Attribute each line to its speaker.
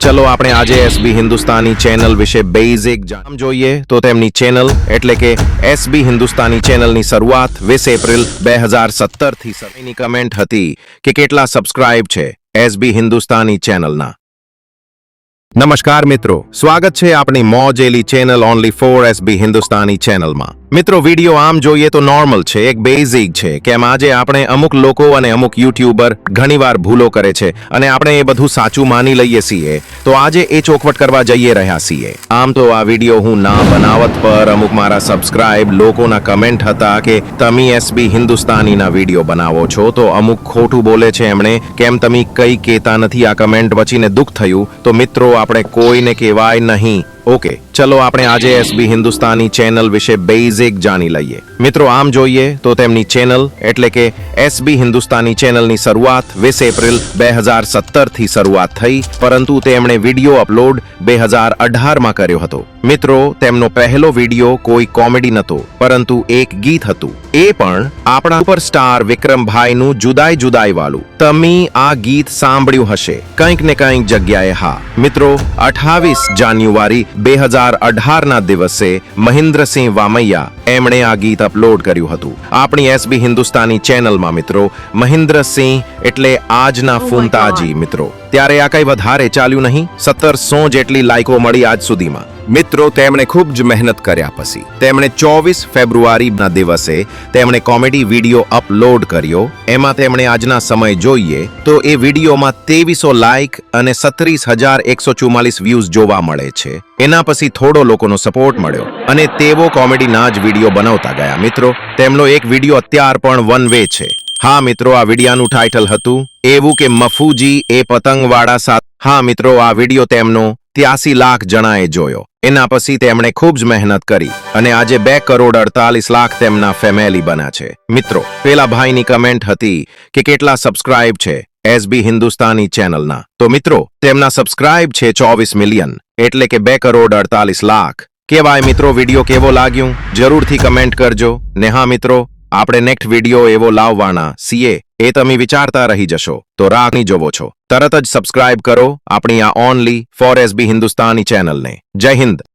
Speaker 1: ચલો આપણે આજે એસબી હિન્દુસ્તાની ચેનલ વિશે બેઝિક જાણ જોઈએ. તો તેમની ચેનલ એટલે કે એસબી હિન્દુસ્તાની ચેનલની શરૂઆત વીસ એપ્રિલ બે હજાર સત્તરથી સમયની કમેન્ટ હતી કે કેટલા સબસ્ક્રાઇબ છે એસબી હિન્દુસ્તાની ચેનલના નમસ્કાર મિત્રો, સ્વાગત છે આપણી મોજેલી channel only for SB Hindustani ચેનલમાં મિત્રો, વીડિયો આમ જોઈએ તો નોર્મલ છે, એક બેઝિક છે કેમ આજે આપણે અમુક લોકો અને અમુક યુટ્યુબર ઘણીવાર ભૂલો કરે છે અને આપણે એ બધું સાચું માની લઈએ છીએ. તો આજે એ ચોખવટ કરવા જઈએ રહ્યા છીએ. આમ તો આ વીડિયો હું ના બનાવત પર અમુક મારા સબસ્ક્રાઇબ લોકોના કમેન્ટ હતા કે તમે એસબી હિન્દુસ્તાનીના વીડિયો બનાવો છો, તો અમુક ખોટું બોલે છે એમણે, કેમ તમે કઈ કહેતા નથી આ કમેન્ટ વચીને દુઃખ થયું? તો મિત્રો, આપણે કોઈને કહેવાય નહીં. ઓકે ચલો આપણે આજે એસબી હિન્દુસ્તાની ચેનલ વિશે બેઝિક જાણી લઈએ. મિત્રો, આમ જોઈએ તો તેમની ચેનલ એટલે કે એસબી હિન્દુસ્તાની ચેનલની શરૂઆત વીસ એપ્રિલ બે હજાર સત્તરથી શરૂઆત થઈ, પરંતુ તેમણે વીડિયો અપલોડ બે હજાર અઢારમાં કર્યો હતો. મિત્રો, તેમનો પહેલો વીડિયો કોઈ કોમેડી નહોતો પરંતુ એક ગીત હતું. એ પણ આપણા સુપરસ્ટાર વિક્રમભાઈનું જુદાઈ જુદાઈ વાળું તમે આ ગીત સાંભળ્યું હશે. કંઈક ને કંઈક જગ્યાએ હા. મિત્રો, અઠાવીસ જાન્યુઆરી બે હજાર અઢારના દિવસે મહેન્દ્રસિંહ વામૈયા એમણે આ ગીત અપલોડ કર્યું હતું. આપણી એસબી હિન્દુસ્તાની ચેનલમાં મિત્રો મહેન્દ્રસિંહ એટલે આજના ફૂમતાજી મિત્રો. ત્યારે આ કઈ વધારે ચાલ્યું નહીં સત્તરસો જેટલી લાઇકો મળી આજ સુધીમાં. મિત્રો, તેમણે ખૂબ જ મહેનત કર્યા પછી, તેમણે ચોવીસ ફેબ્રુઆરીના દિવસે તેમણે કોમેડી વીડિયો અપલોડ કર્યો. એમાં તેમણે આજના સમય જોઈએ તો એ વિડીયોમાં તેવીસો લાઇક અને સત્રીસ હજાર એકસો ચુમ્માલીસ વ્યૂઝ જોવા મળે છે. એના પછી થોડો લોકોનો સપોર્ટ મળ્યો અને તેવો કોમેડીના જ વીડિયો બનાવતા ગયા. મિત્રો, તેમનો એક વીડિયો અત્યાર પણ વન વે છે. હા, મિત્રો, આ વિડીયાનું ટાઇટલ હતું એવું કે મફુજી એ પતંગવાળા સાથે. હા, મિત્રો, આ વીડિયો તેમનો ત્યાસી લાખ જણાએ જોયો. એના પછી તેમણે ખૂબ જ મહેનત કરી અને આજે બે કરોડ અડતાલીસ લાખ તેમના ફેમિલી બન્યા છે. મિત્રો, પેલા ભાઈની કમેન્ટ હતી કે કેટલા સબસ્ક્રાઇબ છે એસબી હિન્દુસ્તાની ચેનલના. તો મિત્રો, તેમના સબસ્ક્રાઇબ છે ચોવીસ મિલિયન, એટલે કે બે કરોડ અડતાલીસ લાખ. કેવાય મિત્રો, વીડિયો કેવો લાગ્યું? જરૂરથી કમેન્ટ કરજો. ને હા મિત્રો આપણે નેક્સ્ટ વીડિયો એવો લાવવાના. સીએ, એ તમે વિચારતા રહી જશો. તો રાખની જોવો છો. તરત જ સબસ્ક્રાઇબ કરો આપણી આ ઓનલી ફોર એસબી હિન્દુસ્તાની ચેનલને જય હિન્દ.